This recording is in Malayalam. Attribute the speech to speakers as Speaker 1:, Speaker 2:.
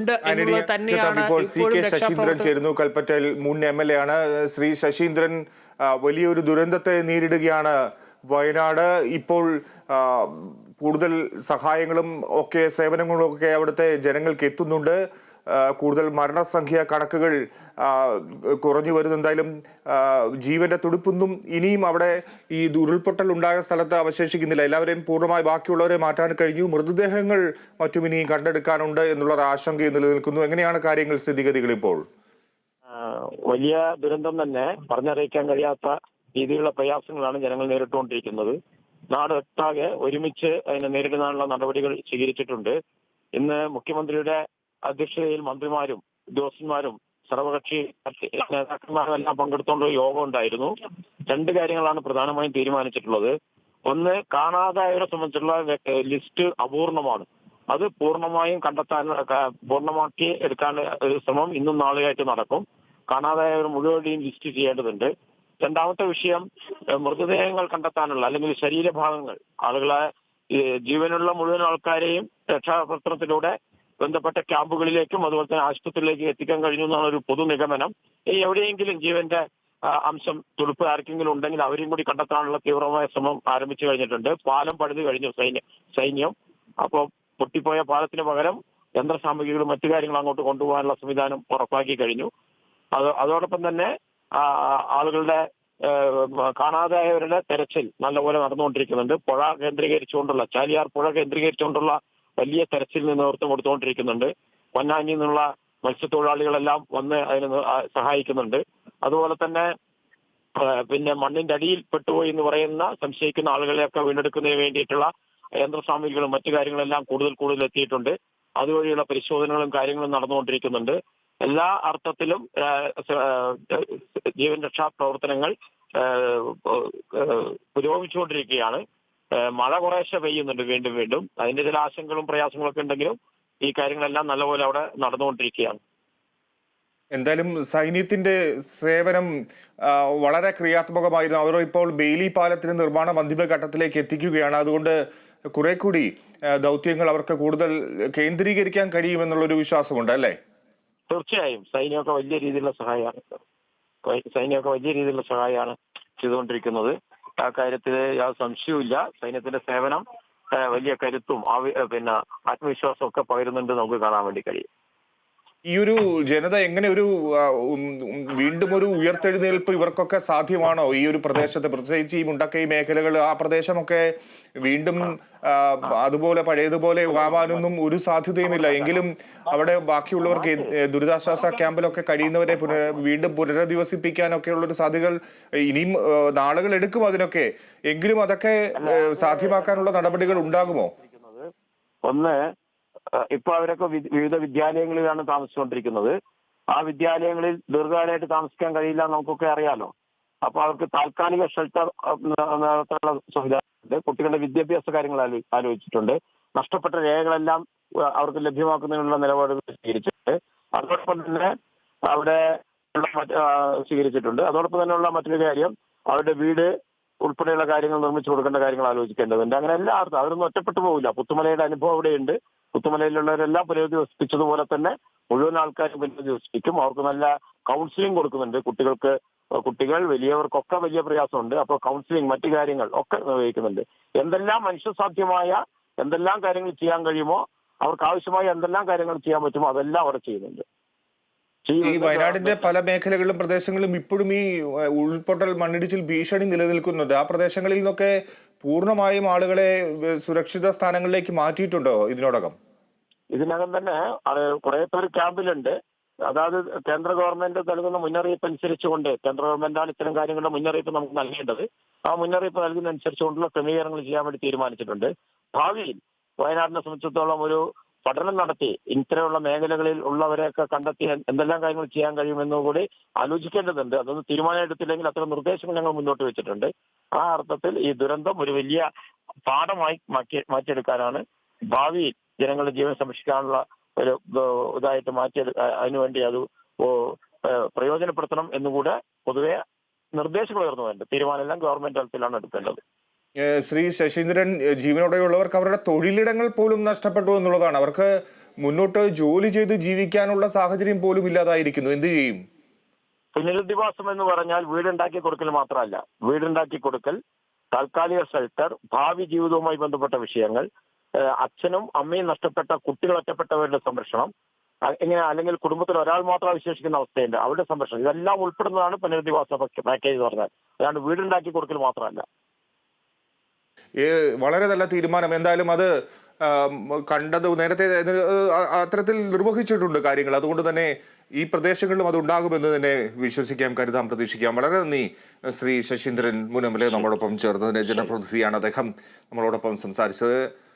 Speaker 1: ഇപ്പോൾ സി കെ ശശീന്ദ്രൻ ചേരുന്നു. കൽപ്പറ്റയിൽ മുൻ എം എൽ എ ആണ്. ശ്രീ ശശീന്ദ്രൻ വലിയൊരു ദുരന്തത്തെ നേരിടുകയാണ്. വയനാട് ഇപ്പോൾ കൂടുതൽ സഹായങ്ങളും ഒക്കെ സേവനങ്ങളും ഒക്കെ അവിടുത്തെ ജനങ്ങൾക്ക് എത്തുന്നുണ്ട്. കൂടുതൽ മരണസംഖ്യ കണക്കുകൾ കുറഞ്ഞു വരുന്നു എന്തായാലും ജീവന്റെ തുടിപ്പൊന്നും ഇനിയും അവിടെ ഈ ഉരുൾപൊട്ടൽ ഉണ്ടായ സ്ഥലത്ത് അവശേഷിക്കുന്നില്ല. എല്ലാവരെയും പൂർണമായി ബാക്കിയുള്ളവരെ മാറ്റാൻ കഴിഞ്ഞു. മൃതദേഹങ്ങൾ മറ്റും ഇനിയും കണ്ടെടുക്കാനുണ്ട് എന്നുള്ള ആശങ്കയും നിലനിൽക്കുന്നു. എങ്ങനെയാണ് കാര്യങ്ങൾ സ്ഥിതിഗതികൾ ഇപ്പോൾ?
Speaker 2: വലിയ ദുരന്തം തന്നെ പറഞ്ഞറിയിക്കാൻ കഴിയാത്ത രീതിയിലുള്ള പ്രയാസങ്ങളാണ് ജനങ്ങൾ നേരിട്ടുകൊണ്ടിരിക്കുന്നത്. നാടൊട്ടാകെ ഒരുമിച്ച് അതിനെ നേരിടുന്നതിനുള്ള നടപടികൾ സ്വീകരിച്ചിട്ടുണ്ട്. ഇന്ന് മുഖ്യമന്ത്രിയുടെ അധ്യക്ഷതയിൽ മന്ത്രിമാരും ഉദ്യോഗസ്ഥന്മാരും സർവകക്ഷി നേതാക്കന്മാരും എല്ലാം പങ്കെടുത്തുകൊണ്ട് യോഗം ഉണ്ടായിരുന്നു. രണ്ട് കാര്യങ്ങളാണ് പ്രധാനമായും തീരുമാനിച്ചിട്ടുള്ളത്. ഒന്ന് കാണാതായവരെ സംബന്ധിച്ചുള്ള ലിസ്റ്റ് അപൂർണമാണ്. അത് പൂർണമായും കണ്ടെത്താൻ പൂർണമാക്കി എടുക്കാൻ ഒരു ശ്രമം ഇന്നും നാളെയായിട്ട് നടക്കും. കാണാതായവർ മുഴുവനെയും ലിസ്റ്റ് ചെയ്യേണ്ടതുണ്ട്. രണ്ടാമത്തെ വിഷയം മൃതദേഹങ്ങൾ കണ്ടെത്താനുള്ള അല്ലെങ്കിൽ ശരീരഭാഗങ്ങൾ ആളുകളെ ജീവനുള്ള മുഴുവൻ ആൾക്കാരെയും രക്ഷാപ്രവർത്തനത്തിലൂടെ ബന്ധപ്പെട്ട ക്യാമ്പുകളിലേക്കും അതുപോലെ തന്നെ ആശുപത്രിയിലേക്ക് എത്തിക്കാൻ കഴിഞ്ഞു എന്നാണ് ഒരു പൊതു നിഗമനം. എവിടെയെങ്കിലും ജീവന്റെ അംശം തുടുപ്പ് ആർക്കെങ്കിലും ഉണ്ടെങ്കിൽ അവരെയും കൂടി കണ്ടെത്താനുള്ള തീവ്രമായ ശ്രമം ആരംഭിച്ചു കഴിഞ്ഞിട്ടുണ്ട്. പാലം പഴുതു കഴിഞ്ഞു സൈന്യം സൈന്യം. അപ്പോൾ പൊട്ടിപ്പോയ പാലത്തിന് പകരം യന്ത്ര സാമഗ്രികളും മറ്റു കാര്യങ്ങളും അങ്ങോട്ട് കൊണ്ടുപോകാനുള്ള സംവിധാനം ഉറപ്പാക്കി കഴിഞ്ഞു. അത് അതോടൊപ്പം തന്നെ ആളുകളുടെ കാണാതായവരുടെ തെരച്ചിൽ നല്ലപോലെ നടന്നുകൊണ്ടിരിക്കുന്നുണ്ട്. പുഴ കേന്ദ്രീകരിച്ചുകൊണ്ടുള്ള ചാലിയാർ പുഴ കേന്ദ്രീകരിച്ചുകൊണ്ടുള്ള വലിയ തെരച്ചിലിന് നേതൃത്വം കൊടുത്തുകൊണ്ടിരിക്കുന്നുണ്ട്. പൊന്നാനിയിൽ നിന്നുള്ള മത്സ്യത്തൊഴിലാളികളെല്ലാം വന്ന് അതിന് സഹായിക്കുന്നുണ്ട്. അതുപോലെ തന്നെ പിന്നെ മണ്ണിന്റെ അടിയിൽ പെട്ടുപോയി എന്ന് പറയുന്ന സംശയിക്കുന്ന ആളുകളെയൊക്കെ വീണ്ടെടുക്കുന്നതിന് വേണ്ടിയിട്ടുള്ള യന്ത്രസാമഗ്രികളും മറ്റു കാര്യങ്ങളെല്ലാം കൂടുതൽ കൂടുതൽ എത്തിയിട്ടുണ്ട്. അതുവഴിയുള്ള പരിശോധനകളും കാര്യങ്ങളും നടന്നുകൊണ്ടിരിക്കുന്നുണ്ട്. എല്ലാ അർത്ഥത്തിലും ജീവൻ രക്ഷാ പ്രവർത്തനങ്ങൾ പുരോഗമിച്ചുകൊണ്ടിരിക്കുകയാണ്. മഴ കുറേശ്ശെ പെയ്യുന്നുണ്ട് വീണ്ടും വീണ്ടും. അതിന്റെ ചില ആശങ്കകളും പ്രയാസങ്ങളും ഒക്കെ ഉണ്ടെങ്കിലും ഈ കാര്യങ്ങളെല്ലാം നല്ലപോലെ അവിടെ നടന്നുകൊണ്ടിരിക്കുകയാണ്.
Speaker 1: എന്തായാലും സൈന്യത്തിന്റെ സേവനം വളരെ ക്രിയാത്മകമായിരുന്നു. അവർ ഇപ്പോൾ ബെയിലി പാലത്തിന്റെ നിർമ്മാണം അന്തിമഘട്ടത്തിലേക്ക് എത്തിക്കുകയാണ്. അതുകൊണ്ട് കുറെ കൂടി ദൗത്യങ്ങൾ അവർക്ക് കൂടുതൽ കേന്ദ്രീകരിക്കാൻ കഴിയുമെന്നുള്ളൊരു വിശ്വാസമുണ്ട് അല്ലേ?
Speaker 2: തീർച്ചയായും. സൈന്യമൊക്കെ വലിയ രീതിയിലുള്ള സഹായമാണ്. സൈന്യമൊക്കെ വലിയ രീതിയിലുള്ള സഹായമാണ് ചെയ്തുകൊണ്ടിരിക്കുന്നത്. ആ കാര്യത്തിൽ യാതൊരു സംശയവുമില്ല. സൈന്യത്തിന്റെ സേവനം വലിയ കരുത്തും പിന്നെ ആത്മവിശ്വാസവും ഒക്കെ പകരുന്നുണ്ട് നമുക്ക് കാണാൻ വേണ്ടി കഴിയും.
Speaker 1: ഈ ഒരു ജനത എങ്ങനെ ഒരു വീണ്ടും ഒരു ഉയർത്തെഴുന്നേൽപ്പ് ഇവർക്കൊക്കെ സാധ്യമാണോ? ഈ ഒരു പ്രദേശത്ത് പ്രത്യേകിച്ച് ഈ മുണ്ടക്കൈ മേഖലകൾ ആ പ്രദേശമൊക്കെ വീണ്ടും അതുപോലെ പഴയതുപോലെ ആവാനൊന്നും ഒരു സാധ്യതയുമില്ല. എങ്കിലും അവിടെ ബാക്കിയുള്ളവർക്ക് ദുരിതാശ്വാസ ക്യാമ്പിലൊക്കെ കഴിയുന്നവരെ പുനഃ വീണ്ടും പുനരധിവസിപ്പിക്കാനൊക്കെയുള്ള ഉള്ളൊരു സാധ്യതകൾ ഇനിയും നാളുകൾ എടുക്കും അതിനൊക്കെ. എങ്കിലും അതൊക്കെ സാധ്യമാക്കാനുള്ള നടപടികൾ ഉണ്ടാകുമോ.
Speaker 2: ഒന്ന് അഹ് ഇപ്പൊ അവരൊക്കെ വിവിധ വിദ്യാലയങ്ങളിലാണ് താമസിച്ചുകൊണ്ടിരിക്കുന്നത്. ആ വിദ്യാലയങ്ങളിൽ ദീർഘകാലമായിട്ട് താമസിക്കാൻ കഴിയില്ല നമുക്കൊക്കെ അറിയാലോ. അപ്പൊ അവർക്ക് താൽക്കാലിക ഷെൽട്ടർ നടത്താനുള്ള സംവിധാനമുണ്ട്. കുട്ടികളുടെ വിദ്യാഭ്യാസ കാര്യങ്ങൾ ആലോചിച്ചിട്ടുണ്ട്. നഷ്ടപ്പെട്ട രേഖകളെല്ലാം അവർക്ക് ലഭ്യമാക്കുന്നതിനുള്ള നിലപാടുകൾ സ്വീകരിച്ചിട്ടുണ്ട്. അതോടൊപ്പം തന്നെ അവിടെ സ്വീകരിച്ചിട്ടുണ്ട്. അതോടൊപ്പം തന്നെയുള്ള മറ്റൊരു കാര്യം അവരുടെ വീട് ഉൾപ്പെടെയുള്ള കാര്യങ്ങൾ നിർമ്മിച്ചു കൊടുക്കേണ്ട കാര്യങ്ങൾ ആലോചിക്കേണ്ടതുണ്ട്. അങ്ങനെ എല്ലാവർക്കും അവരൊന്നും ഒറ്റപ്പെട്ടു പോകില്ല പുത്തുമലയുടെ അനുഭവം അവിടെയുണ്ട്. പുത്തുമലയിലുള്ളവരെല്ലാം പുനരധിവസിപ്പിച്ചതുപോലെ തന്നെ മുഴുവൻ ആൾക്കാരും പുനരധിവസിപ്പിക്കും. അവർക്ക് നല്ല കൗൺസിലിംഗ് കൊടുക്കുന്നുണ്ട് കുട്ടികൾക്ക്. കുട്ടികൾ വലിയവർക്കൊക്കെ വലിയ പ്രയാസമുണ്ട്. അപ്പോൾ കൗൺസിലിംഗ് മറ്റു കാര്യങ്ങൾ ഒക്കെ നിർവഹിക്കുന്നുണ്ട് എന്തെല്ലാം മനുഷ്യസാധ്യമായ എന്തെല്ലാം കാര്യങ്ങൾ ചെയ്യാൻ കഴിയുമോ അവർക്ക് ആവശ്യമായ എന്തെല്ലാം കാര്യങ്ങൾ ചെയ്യാൻ പറ്റുമോ അതെല്ലാം അവർ ചെയ്യുന്നുണ്ട്.
Speaker 1: ഈ വയനാടിന്റെ പല മേഖലകളിലും പ്രദേശങ്ങളിലും ഇപ്പോഴും ഈ ഉൾപൊട്ടൽ മണ്ണിടിച്ചിൽ ഭീഷണി നിലനിൽക്കുന്നുണ്ട്. ആ പ്രദേശങ്ങളിൽ നിന്നൊക്കെ പൂർണമായും ആളുകളെ സുരക്ഷിത സ്ഥാനങ്ങളിലേക്ക് മാറ്റിയിട്ടുണ്ടോ ഇതിനോടകം?
Speaker 2: ഇതിനകം തന്നെ കുറെ പേര് ക്യാമ്പിലുണ്ട്. അതായത് കേന്ദ്ര ഗവൺമെന്റ് നൽകുന്ന മുന്നറിയിപ്പ് അനുസരിച്ചുകൊണ്ട് കേന്ദ്ര ഗവൺമെന്റാണ് ഇത്തരം കാര്യങ്ങളുടെ മുന്നറിയിപ്പ് നമുക്ക് നൽകേണ്ടത്. ആ മുന്നറിയിപ്പ് നൽകുന്ന നൽകുന്നതനുസരിച്ചുകൊണ്ടുള്ള ക്രമീകരണങ്ങൾ ചെയ്യാൻ വേണ്ടി തീരുമാനിച്ചിട്ടുണ്ട്. ഭാവിയിൽ വയനാടിനെ സംബന്ധിച്ചിടത്തോളം ഒരു പഠനം നടത്തി ഇത്തരമുള്ള മേഖലകളിൽ ഉള്ളവരെയൊക്കെ കണ്ടെത്തി എന്തെല്ലാം കാര്യങ്ങൾ ചെയ്യാൻ കഴിയുമെന്ന് കൂടി ആലോചിക്കേണ്ടതുണ്ട്. അതൊന്നും തീരുമാനം എടുത്തില്ലെങ്കിൽ അത്തരം നിർദ്ദേശങ്ങൾ ഞങ്ങൾ മുന്നോട്ട് വെച്ചിട്ടുണ്ട്. ആ അർത്ഥത്തിൽ ഈ ദുരന്തം ഒരു വലിയ പാഠമായി മാറ്റി മാറ്റിയെടുക്കാനാണ് ഭാവിയിൽ ജനങ്ങളുടെ ജീവൻ സംരക്ഷിക്കാനുള്ള ഒരു ഇതായിട്ട് മാറ്റി അതിനുവേണ്ടി അത് പ്രയോജനപ്പെടുത്തണം എന്നുകൂടെ പൊതുവെ നിർദ്ദേശങ്ങൾ ഉയർന്നു വരുന്നുണ്ട്. തീരുമാനമെല്ലാം ഗവൺമെന്റ് തലത്തിലാണ് എടുക്കേണ്ടത്.
Speaker 1: ശ്രീ ശശീന്ദ്രൻ ജീവനോടെയുള്ളവർക്ക് അവരുടെ തൊഴിലിടങ്ങൾ പോലും നഷ്ടപ്പെട്ടു എന്നുള്ളതാണ്. അവർക്ക് മുന്നോട്ട് ജോലി ചെയ്ത് ജീവിക്കാനുള്ള സാഹചര്യം പോലും ഇല്ലാതായിരിക്കുന്നു. എന്ത് ചെയ്യും?
Speaker 2: പുനരധിവാസം എന്ന് പറഞ്ഞാൽ വീടുണ്ടാക്കി കൊടുക്കൽ മാത്രമല്ല. വീടുണ്ടാക്കി കൊടുക്കൽ താൽക്കാലിക ഷെൽട്ടർ ഭാവി ജീവിതവുമായി ബന്ധപ്പെട്ട വിഷയങ്ങൾ അച്ഛനും അമ്മയും നഷ്ടപ്പെട്ട കുട്ടികൾ ഒറ്റപ്പെട്ടവരുടെ സംരക്ഷണം എങ്ങനെ അല്ലെങ്കിൽ കുടുംബത്തിൽ ഒരാൾ മാത്രം വിശേഷിക്കുന്ന അവസ്ഥയുണ്ട്. അവരുടെ സംരക്ഷണം. ഇതെല്ലാം ഉൾപ്പെടുന്നതാണ് പുനരധിവാസ പാക്കേജ് എന്ന് പറഞ്ഞാൽ. അതാണ് വീടുണ്ടാക്കി കൊടുക്കൽ മാത്രമല്ല.
Speaker 1: വളരെ നല്ല തീരുമാനം. എന്തായാലും അത് കണ്ടത് നേരത്തെ അത്തരത്തിൽ നിർവഹിച്ചിട്ടുണ്ട് കാര്യങ്ങൾ. അതുകൊണ്ട് തന്നെ ഈ പ്രദേശങ്ങളിലും അത് ഉണ്ടാകുമെന്ന് തന്നെ വിശ്വസിക്കാം കരുതാം പ്രതീക്ഷിക്കാം. വളരെ നന്ദി ശ്രീ ശശീന്ദ്രൻ മുനമലെ നമ്മളോടൊപ്പം ചേർന്നതിന് ജനപ്രതിനിധിയാണ് അദ്ദേഹം നമ്മളോടൊപ്പം സംസാരിച്ചത്.